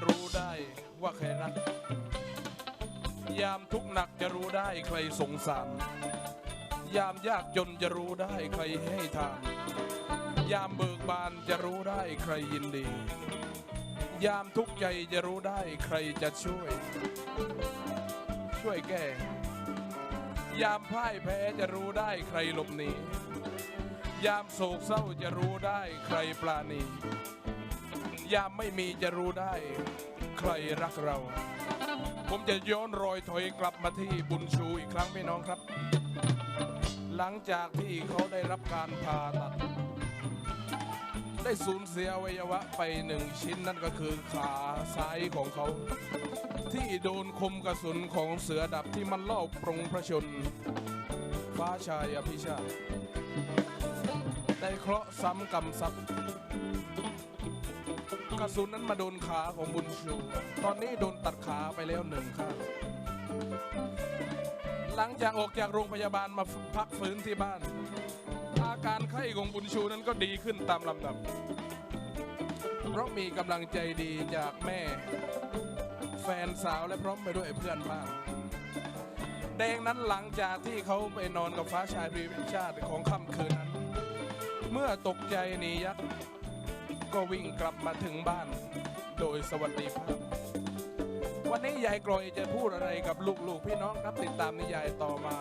จะรู้ได้ว่าใครรัก ยามทุกหนักจะรู้ได้ใครสงสาร ยามยากจนจะรู้ได้ใครให้ทาน ยามเบิกบานจะรู้ได้ใครยินดี ยามทุกข์ใจจะรู้ได้ใครจะช่วย ช่วยแก้ ยามพ่ายแพ้จะรู้ได้ใครหลบหนี ยามโศกเศร้าจะรู้ได้ใครปราณี ยามไม่มีจะรู้ได้ ใครรักเรา ผมจะย้อนรอยถอยกลับมาที่บุญชูอีกครั้งพี่น้องครับ หลังจากที่เขาได้รับการผ่าตัด ได้สูญเสียอวัยวะไปหนึ่งชิ้นนั่นก็คือขาซ้ายของเขา ที่โดนคมกระสุนของเสือดับที่มันลอบปรงพระชนฟ้าชายอภิชาติได้เคราะห์ซ้ำกรรมซับ กระสุนนั้นมาโดนขาของบุญชู ตอนนี้โดนตัดขาไปแล้วหนึ่งข้างหลังจากออกจากโรงพยาบาลมาพักฟื้นที่บ้าน อาการไข้ของบุญชูนั้นก็ดีขึ้นตามลำดับ เพราะมีกำลังใจดีจากแม่ แฟนสาวและพร้อมไปด้วยเพื่อนบ้านแดงนั้นหลังจากที่เขาไปนอนกับฟ้าชายพรีวิชาติของค่ำคืนนั้น เมื่อตกใจหนียักษ์ ก็วิ่งกลับมาถึงบ้าน โดยสวัสดิภาพ วันนี้ยายกรอยจะพูดอะไรกับลูกๆพี่น้องครับติดตามนิยายต่อมา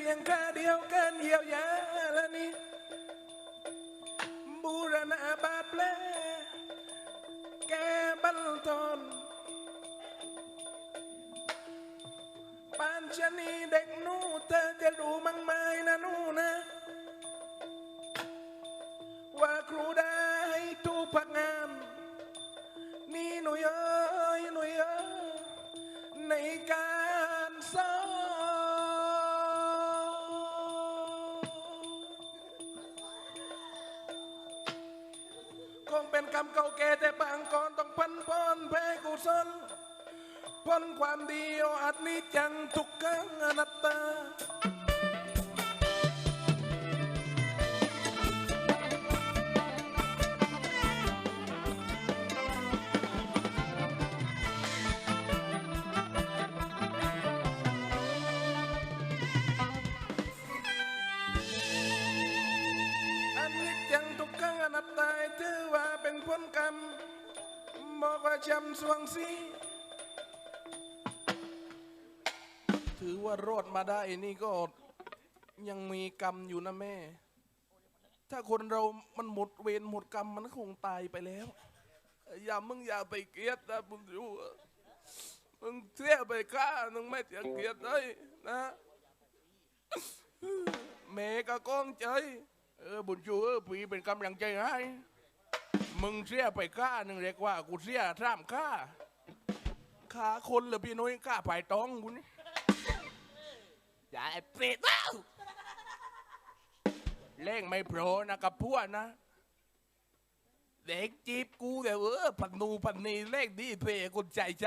เพียงค่าเดียวกันเยียวยาและนี่บูรณาบาดแผลแก้บันทนปานชนีเด็กนูเธอจะรู้มั้งไหมนะนูนะ ว่าครูได้ รมเก่าแก่แต่บางก่อนต้องพันพรแพ้กุศลพ้นความดีโออัดนิจังทุกขังอนัตตา จำสวงสีถือว่ารอดมาได้นี่ก็ยังมีกรรมอยู่นะแม่ ถ้าคนเรามันหมดเวรหมดกรรมมันคงตายไปแล้ว อย่ามึงอย่าไปเกลียดนะมึงรู้อะมึงเที่ยวไปฆ่ามึงไม่จะเกลียดเลยนะแม่ก็ก้องใจ เออบุญชูเออปีเป็นกำลังใจให้ มึงเสียไปฆ่าหนึ่งเรียกว่ากูเสียสามฆ่าขาคนเหรือพี่น้อยฆ่าไปตองกูนี่อย่าไอ้เปรตเอ้าเล่งไม่โผล่นะกับพวกนะ เด็กจีบกูแต่เออพันนูพันนีเลขดีเพกุใจใจ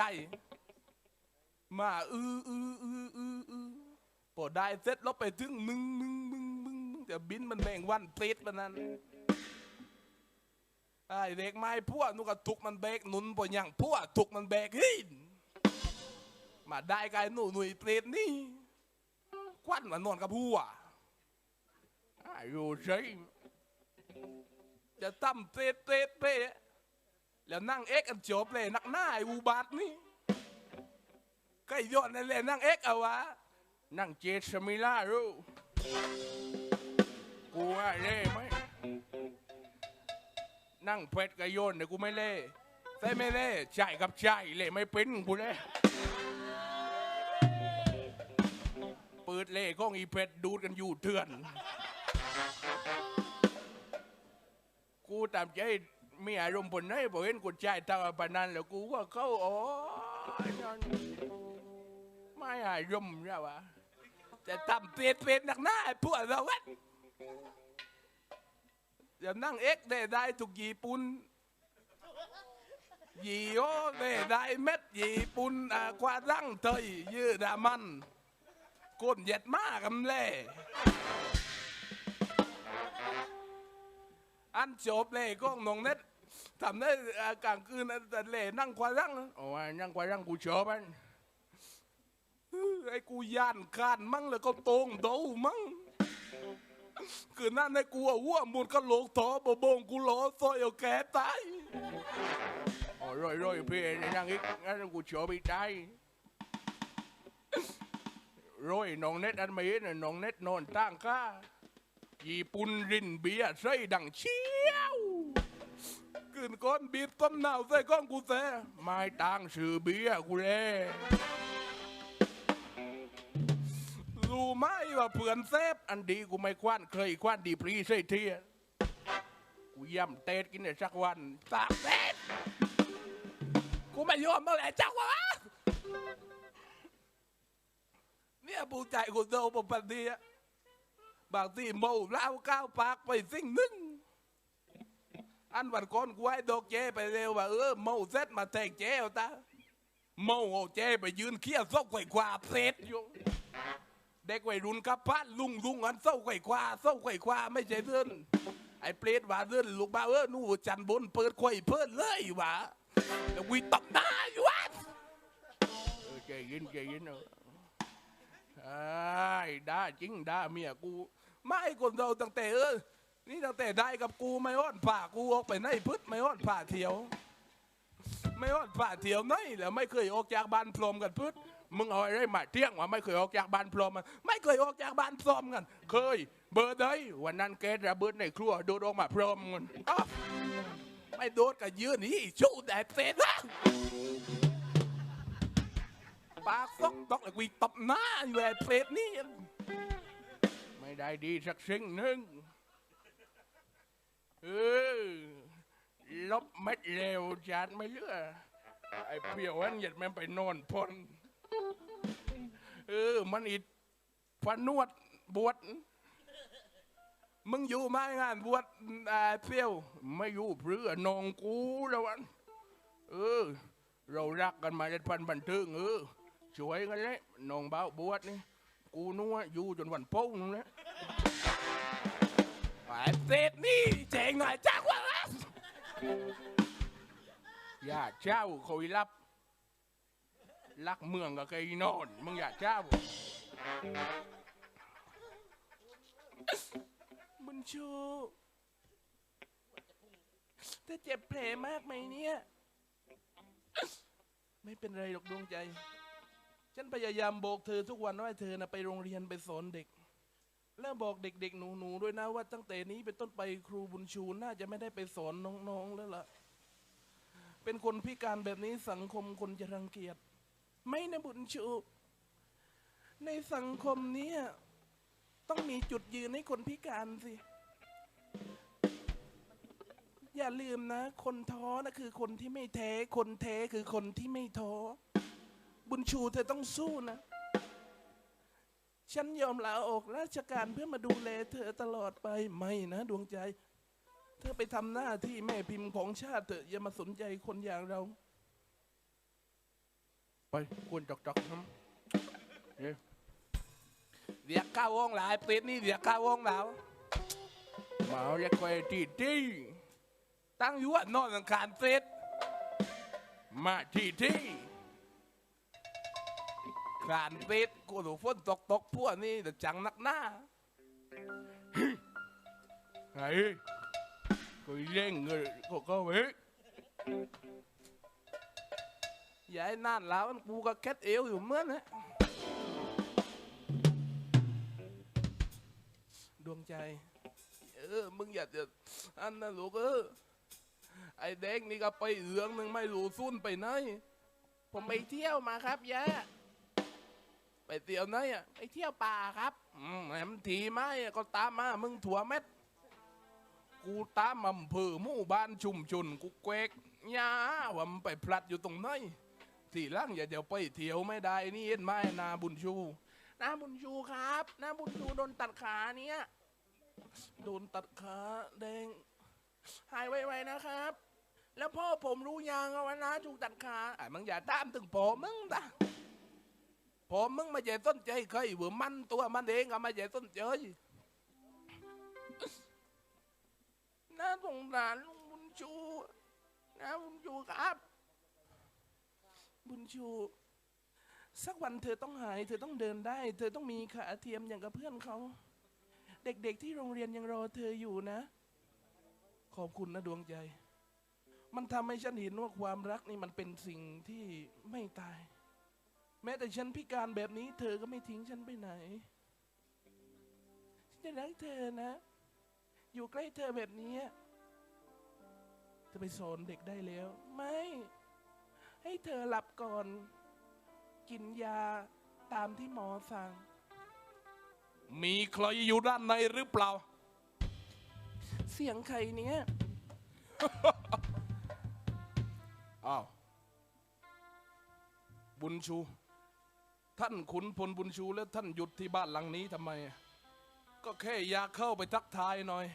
มาอืออืออืออืออือพอได้เสร็จแล้วไปถึงมึงมึงมึงมึงมึงจะบินมันแบ่งวันเปรตมันนั้น ไอ้เด็กไม้พวกนุกกระตุกมันเบกหนุนปอยังพวกตุกมันเบกหินมาได้กายหนูหนุ่ยเปรตนี่ควันมันนอนกับพวกอยู่ใช่จะตั้มเปรตเปรตเปรตแล้วนั่งเอ็กกันจบเลยนักหน้าไอ้อูบาทนี่ก็ย้อนนั่นแหละนั่งเอ็กเอาวะนั่งเจสมิล่ารู้ นั่งเพชรกับโยนเนี่ยวกูไม่เล่แต่ไม่เล่ใจกับใจเล่ไม่เป็นกูเล่เปิดเล่ก้องอีเพชรดูดกันอยู่เถื่อน กูตามใจมีอารมณ์ผลไหนพอเห็นกูใจตาปานนั้นแล้วกูว่าเขาอ๋อนั่นไม่อารมณ์ใช่วะแต่ทำเปรตเปรตหนักหน้าไอ้พวกเราวะ เดี๋ยวนั่งเอ็กได้ได้ทุกญี่ปุ่นยี่โอได้ได้เม็ดญี่ปุ่นอ่ากว่าดั้งเตยยืดามันก้นเย็ดมากกำเล่อันจบเลยก็นองเน็ตทำได้กลางคืนนะแต่เล่นั่งควารังโอ้ยนั่งควารังกูชอบมันไอ้กูย่านคานมั่งแล้วก็โตงโดมั่ง คือนั่นไอ้กูอะวัวมุดก็โหลกท้อบะบงกูล้อซอยเอาแกตายโอ้ยร่อยร่อยพี่นั่งอีกงั้นกูชอบอีกใจร่อยน้องเน็ตอันไม่เห็นน่ะน้องเน็ตนอนตั้งข้าญี่ปุ่นรินเบียร์ใส่ดังเชี่ยวกืนก้อนบีบต้นหนาวใส่ก้อนกูแซ่ไม่ต่างชื่อเบียร์กูเลย รู้ไหมว่าเพื่อนเซฟอันดีกูไม่คว้านเคยคว้านดีปรีใส่เทียกูย่ำเตดกินเนี่ยสักวันตากเตดกูไม่ยอมเมื่อไหร่จักวะเนี่ยปูใจกูโดนปปันเดียบางทีเมาเหล้าก้าวปากไปสิ่งหนึ่งอันวันก่อนกูให้ดอกเจไปเร็วว่าเออเมาเสร็จมาแทงเจเอาตาเมาเอาเจไปยืนเคี้ยวซอกไข่ควาเพชรอยู่ เด็กวัยรุ่นกับพันลุงลุงอันเศร้าไข่ควาเศร้าไข่ควาไม่ใช่เพื่อนไอ้เปรตว่าเพื่อนลูกบ้าเออนู่จันบนเปิดไข่เพื่อนเลยว่ะแล้ววีตบหน้าอยู่วะเออใจเย็นใจเย็นเออไอ้ด่าจริงด่าเมียกูไม่คนเราตั้งแต่เออนี่ตั้งแต่ได้กับกูไม่อ้อนผ่ากูออกไปไหนพึดไม่อ้อนผ่าเที่ยว ไม่อ้อนผ่าเที่ยวไหนแล้วไม่เคยออกจากบ้านพรมกันพึด มึงเอาอะไรมาเที่ยงว่าไม่เคยออกจากบ้านพรมมันไม่เคยออกจากบ้านพรมกันเคย เบอร์ใดวันนั้นแกระเบิดในครัวโดดออกมาพร้อมกันอ้าวไม่โดดก็ยืนนี่ชูแต่เสร็จละปากซอกตอกเลยวีตบหน้าอยู่ไอ้เปรนี่ไม่ได้ดีสักสิ่งหนึ่งเออลบเม็ดเร็วจานไม่เลือไอ้เปียวอันหยียดมันไปนอนพน เออ มันอิดฟันนวดบวชมึงอยู่ไหมงานบวชไอ้เปียวไม่อยู่เพื่อนองกูแล้ววันเออ เรารักกันมาเป็นพันบันทิงเออช่วยกันเลยนองเบ้าบวชนี่กูนัวอยู่จนวันโป้งนึงแล้วไอ้เศษนี่เจ๋งหน่อยจักวะอย่าเจ้าคอยรับ รักเมืองกับไอ้นอนมึงอย่าเจ้าบุญชู ถ้าเจ็บแผลมากไหมเนี่ย ไม่เป็นไรหรอกดวงใจ ฉันพยายามบอกเธอทุกวันว่าให้เธอนะไปโรงเรียนไปสอนเด็ก แล้วบอกเด็กๆหนูๆด้วยนะว่าตั้งแต่นี้เป็นต้นไปครูบุญชูน่าจะไม่ได้ไปสอนน้องๆแล้วล่ะ เป็นคนพิการแบบนี้สังคมคนจะรังเกียจ ไม่นะบุญชู ในสังคมเนี้ยต้องมีจุดยืนให้คนพิการสิ อย่าลืมนะ คนท้อนะคือคนที่ไม่แท้ คนแท้คือคนที่ไม่ท้อ บุญชูเธอต้องสู้นะ ฉันยอมลาออกราชการเพื่อมาดูแลเธอตลอดไป ไม่นะดวงใจ เธอไปทำหน้าที่แม่พิมพ์ของชาติเถอะอย่ามาสนใจคนอย่างเรา ไปควรจอกจอกน้ำเดี๋ยวเดี๋ยวข้าววงหลายเป็ดนี่เดี๋ยวข้าววงแล้วมาเอาเรียกไปที่ที่ตั้งอยู่ว่านอนสังขารเสร็จมาที่ที่ขานเสร็จกูถูกฝนตกตกพวกนี้แต่จังนักหน้าไอ้กูเล่งเงินกูก็เว้ย อย่าให้น่านแล้วมันกูก็แคทเอวอยู่เหมื่อนนะดวงใจ เออ มึงอย่าจะอันนะลูกเออ ไอ้เด็กนี่ก็ไปเอืองหนึ่งไม่รู้สุ่นไปไหน ผมไปเที่ยวมาครับยะไปเที่ยวไหนอะไปเที่ยวป่าครับอืมแหมทีไม้ก็ตามมา มึงถั่วเม็ด กูตามอำเภอหมู่บ้านชุมชนกูเกวกยาว่ามันไปพลัดอยู่ตรงไหน ทีหล่างอย่าเดี๋ยวไปเที่ยวไม่ได้นี่เห็นไหมนาบุญชูนาบุญชูครับนาบุญชูโดนตัดขาเนี่ยโดนตัดขาแดงหายไวๆนะครับ แล้วพ่อผมรู้ยังว่าน้าถูกตัดขาไอ้มึงอย่าตามถึงผมมึงตาผมมึงไม่ใช่ต้นใจเคยเวอมันตัวมันเองอะไม่ใช่ต้นใจน่าสงสารลุงบุญชูนะบุญชูครับ บุญชู สักวันเธอต้องหาย เธอต้องเดินได้ เธอต้องมีขาเทียมอย่างกับเพื่อนเขา เด็กๆที่โรงเรียนยังรอเธออยู่นะ ขอบคุณนะดวงใจ มันทำให้ฉันเห็นว่าความรักนี่มันเป็นสิ่งที่ไม่ตาย แม้แต่ฉันพิการแบบนี้ เธอก็ไม่ทิ้งฉันไปไหนฉันจะรักเธอนะ อยู่ใกล้เธอแบบนี้เธอไปสอนเด็กได้แล้ว ไม่ ให้เธอหลับก่อน กินยาตามที่หมอสั่ง มีใครอยู่ด้านในหรือเปล่า เสียงใครเนี้ย อ้าว บุญชู ท่านขุนพลบุญชูแล้วท่านหยุดที่บ้านหลังนี้ทำไมอะก็แค่อยากเข้าไปทักทายหน่อย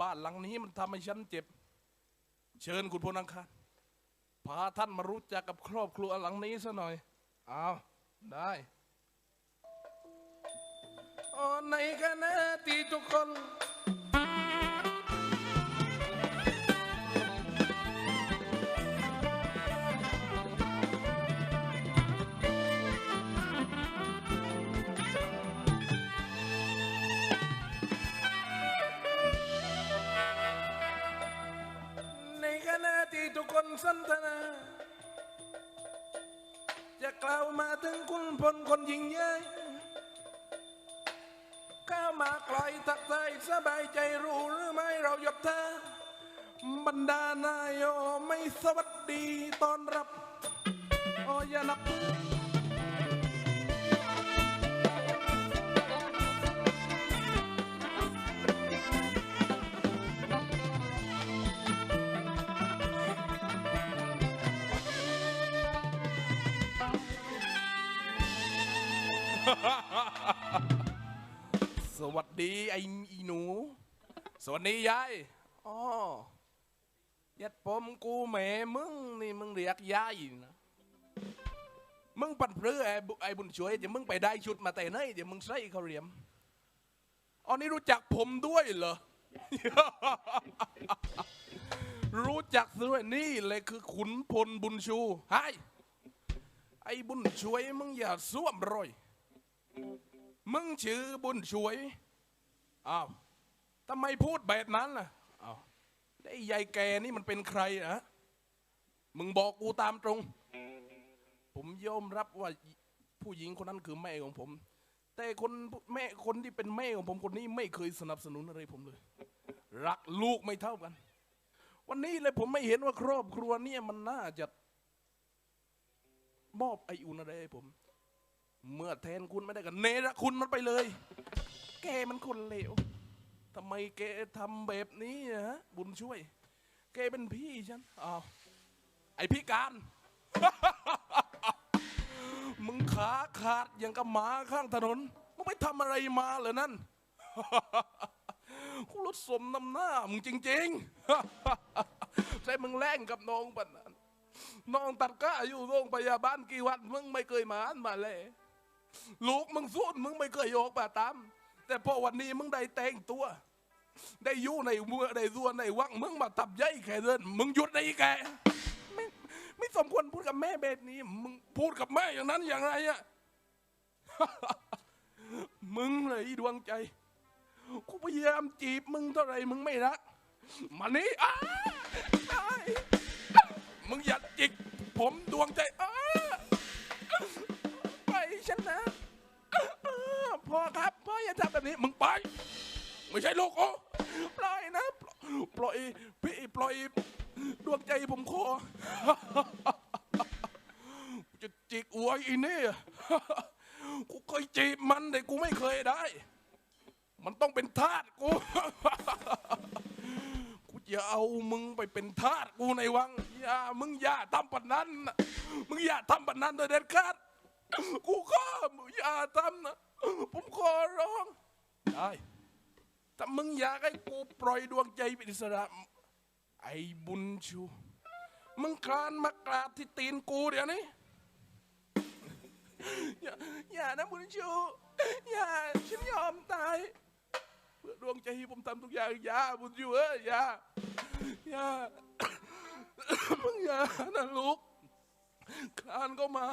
บ้านหลังนี้มันทำให้ฉันเจ็บ เชิญคุณพลอังคาร พาท่านมารู้จักกับครอบครัวหลังนี้ซะหน่อย เอาได้ในคณะที่ทุกคน ทุกคนสันทนา จะกล่าวมาถึงคุณพลคนยิ่งใหญ่ก้าวมาไกลตักใจสบายใจรู้หรือไม่เราหยบเธอบรรดานายโยไม่สวัสดีตอนรับ โอ้ยานับ สวัสดีไอ้อีหนู สวัสดียายอ๋อยัดผมกูแหม่มึงนี่มึงเรียกยายนะมึงปั่นเพื่อไอ้บุไอ้บุญช่วยเดี๋ยวมึงไปได้ชุดมาแต่ไหนเดี๋ยวมึงใส่เขาเรียมอ๋อนี่รู้จักผมด้วยเหรอ รู้จักด้วยนี่เลยคือขุนพลบุญชูไฮไอ้บุญช่วยมึงอย่าส้วมรอย มึงชื่อบุญช่วยอ้าวทำไมพูดแบบนั้นล่ะอ้าวได้ยายแกนี่มันเป็นใครนะมึงบอกกูตามตรง ผมยอมรับว่าผู้หญิงคนนั้นคือแม่ของผม แต่คนแม่คนที่เป็นแม่ของผมคนนี้ไม่เคยสนับสนุนอะไรผมเลย รักลูกไม่เท่ากัน วันนี้เลยผมไม่เห็นว่าครอบครัวเนี่ยมันน่าจะมอบไออุ่นอะไรให้ผม เมื่อแทนคุณไม่ได้กันเนรคุณมันไปเลย แกมันคนเลวทำไมแกทำแบบนี้ฮะบุญช่วย แกเป็นพี่ฉันอ้าวไอพิการ มึงขาขาดอย่างกับหมาข้างถนน มึงไปทำอะไรมาเหรอนั่นกูรถสมน้ำหน้า มึงจริงๆใช่มึงแล่งกับน้องปะนั้นน้องตัดก้าอยู่โรงพยาบาลกี่วัน มึงไม่เคยมาอันมาเลย ลูกมึงสู้มึงไม่เคยโยกป่าตาม แต่พอวันนี้มึงได้แต่งตัว ได้อยู่ในเมืองได้รัวในวังมึงมาตับใหญ่แค่เดินมึงหยุดได้อีกแกไม่ไม่สมควรพูดกับแม่แบบนี้ มึงพูดกับแม่อย่างนั้นอย่างไรอะมึงเลยดวงใจกูพยายามจีบมึงเท่าไรมึงไม่รักมานี่อ้าได้มึงอย่าจิกผมดวงใจอ้า ฉันนะพ่อครับพ่ออย่าทำแบบนี้มึงไป ไม่ใช่ลูกโอ้ปล่อยนะ ปล่อยพี่ปล่อยดวงใจผมขอจะจิกอวยอีนี่กูเคยจีบมันแต่กูไม่เคยได้ มันต้องเป็นทาสกู กูจะเอามึงไปเป็นทาสกูในวังอย่ามึงอย่าทำปันนั้น มึงอย่าทำปันนั้นโดยเด็ดขาด กูขอมึงอย่าทำนะผมขอร้องได้ถ้ามึงอยากให้กูปล่อยดวงใจเป็นอิสระ ไอ้บุญชู มึงคลานมากราบที่ตีนกูเดี๋ยวนี้ อย่าอย่านะบุญชู อย่าฉันยอมตาย เพื่อดวงใจผมทำทุกอย่างอย่าบุญชูเอ้ยอย่าอย่ามึงอย่านะลูกคลานก็มา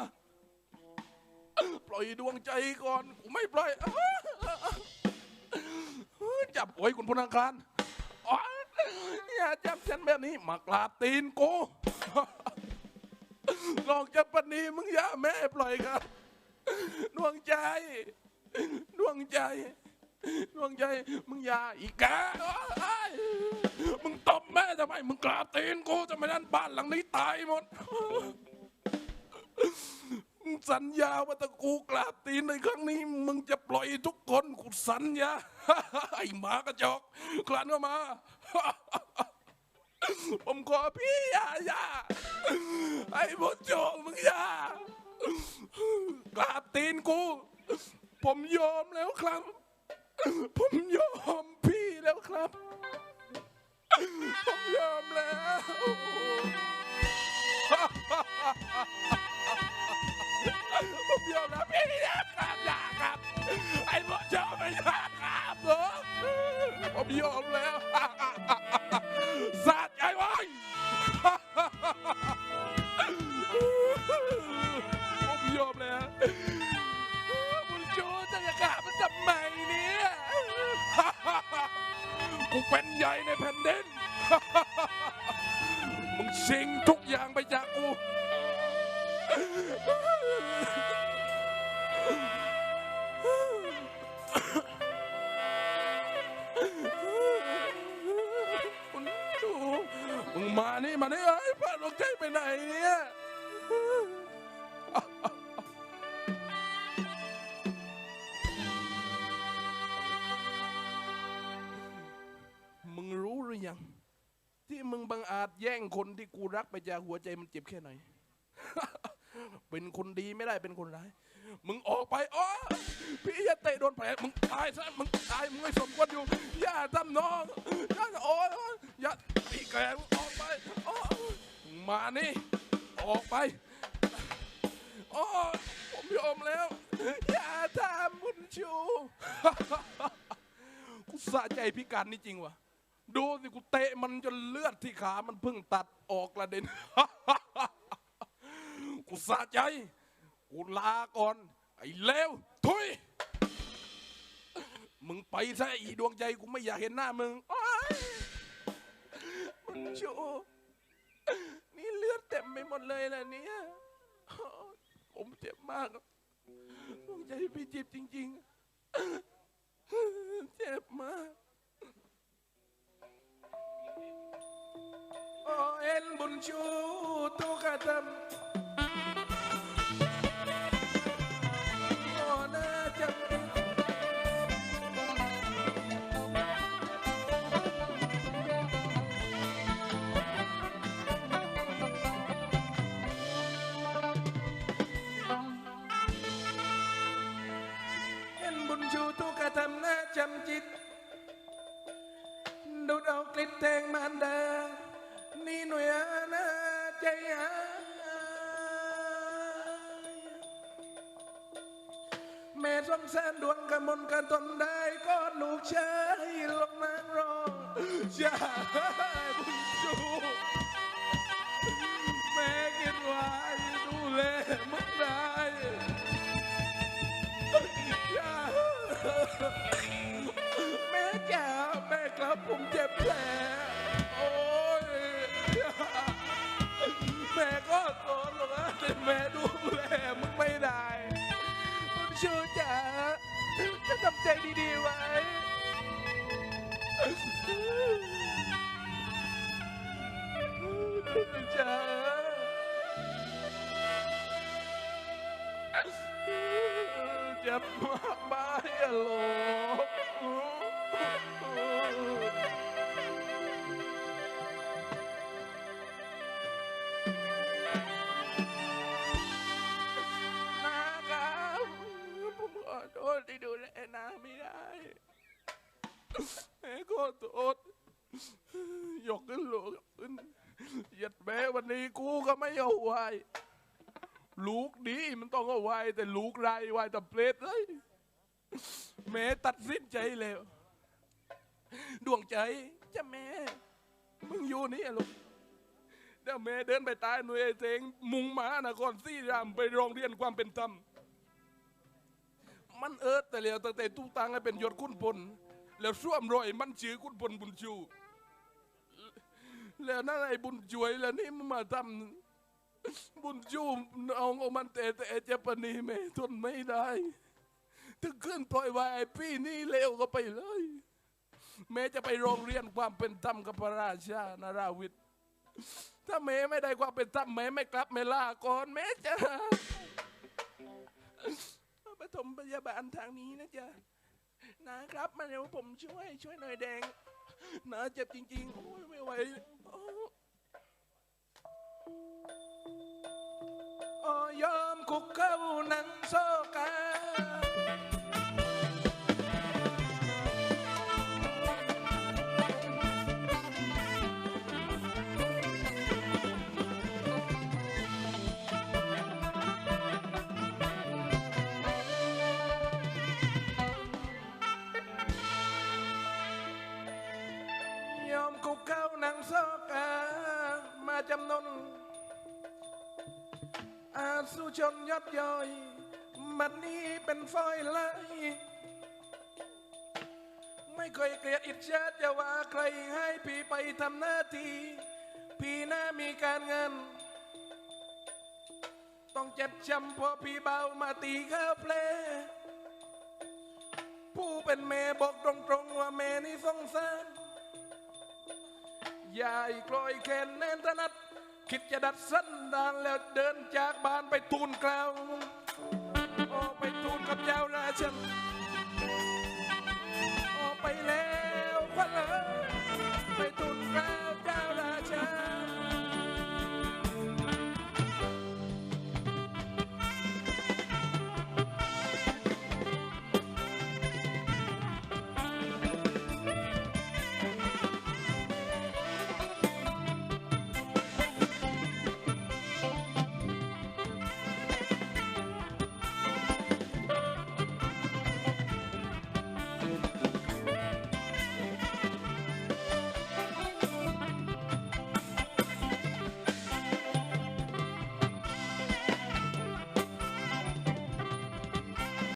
ปล่อยดวงใจก่อนกูไม่ปล่อยจับโอ้ยคุณพนักงานอย่าจับฉันแบบนี้มากราบตีนกูลองจับปนีมึงอย่าแม่ปล่อยครับ ดวงใจ ดวงใจ ดวงใจ มึงอย่าอีกแกมึงตบแม่ทำไม มึงกราบตีนกูทำไม่นั้นบ้านหลังนี้ตายหมด สัญญาว่าถ้ากูกราบตีนในครั้งนี้ มึงจะปล่อยทุกคนกูสัญญาไอ้หมากระจอกคลานเข้ามา ผมขอพี่อย่าอย่าไอ้บุญโจมึงอย่ากราบตีนกู ผมยอมแล้วครับ ผมยอมพี่แล้วครับ ผมยอมแล้ว ผมยอมแล้วพี่นะครับอย่าครับ ไอ้บุญโจไม่อยากครับเหรอผมยอมแล้วสะใจไว้ผมยอมแล้วบุญชูจะจะกล้ามันทำไมเนี่ยกูเป็นใหญ่ในแผ่นดินมึงชิงทุกอย่างไปจากกู คุณชูมึงมานี่มานี่ไอ้ยพระลงใจไปไหนเนี่ย มึงรู้หรือยัง ที่มึงบังอาจแย่งคนที่กูรักไปจากหัวใจมันเจ็บแค่ไหน เป็นคนดีไม่ได้เป็นคนร้าย มึงออกไปอ๋อพี่อย่าเตะโดนแผลมึงตายซะมึงตายมึงไม่สมควรอยู่อย่าทำน้องอย่าโอ้ยอยอย่าตีแกงออกไปอ๋อมานี่ ออกไปอ๋อผมยอมแล้ว อย่าทำบุญชูกูสะใจพิการนี่จริงวะดูสิกูเตะมันจนเลือดที่ขามันเพิ่งตัดออกกระเด็น กูสะใจ กูลาก่อน ไอ้เลวทุย มึงไปซะอีดวงใจกูไม่อยากเห็นหน้ามึงโอ๊ยมึงชูนี่เลือดเต็มไปหมดเลยนะเนี่ยผมเจ็บมากครับดวงใจพี่เจ็บจริง ๆ เจ็บมากโอ้เอ็นบุญชูตุกตำำจำจิต ดูดเอากลิดแทงมารดา นี่หน่วยอาณาใจหายแม่สงสารดวงกระมนกระทนได้ก็ลูกชายลงนางรองอย่าบุญชู วันนี้กูก็ไม่เอาไว้ลูกดีมันต้องเอาไว้แต่ลูกไรไว้แต่เปรตเลยแม่ตัดสินใจแล้วดวงใจจะแม่มึงอยู่นี่อะลูกเดี๋ยวแม่เดินไปตายหน่วยไอ้เสงมุงหมานครซี่รามไปโรงเรียนความเป็นธรรมมันเอิดแต่แล้วตั้งแต่ตู้ตังให้เป็นยศคุณพลแล้วส้วมรอยมันชื่อคุณพลบุญชู แล้วนั่นไอ้บุญช่วยแล้วนี่มันมาทำบุญจูมเอาองมันแต่แต่จปนีไม่ทนไม่ได้ถึงขึ้นปล่อยไว้ไอ้พี่นี่เลวก็ไปเลย แม้จะไปโรงเรียนความเป็นธรรมกับพระราชานาราวิทย์ถ้าแม่ไม่ได้ความเป็นธรรมแม่ไม่กลับไม่ลาก่อนแม่จะปฐมพยาบาลทางนี้นะจ๊ะนะครับ มาเร็วผมช่วยช่วยหน่อยแดง นาเจ็บจริง ๆ โอ้ยไม่ไหวอ้โอ้ยอมคุกเข้าหนังโซกา จำนนอาสุชนยอดย่อยมันนี้เป็นฟอยไลไม่เคยเกลียดอิจฉาจะว่าใครให้พี่ไปทำหน้าที่พี่น่ามีการเงิน ต้องเจ็บช้ำเพราะพี่เบามาตีข้าวเพลผู้เป็นแม่บอกตรงๆว่าแม่นี่สงสารยายกลอยแขนแน่นถนัด คิดจะดัดสันดานแล้วเดินจากบ้านไปทูลกล่าวโอ้ไปทูลกับเจ้าราชัน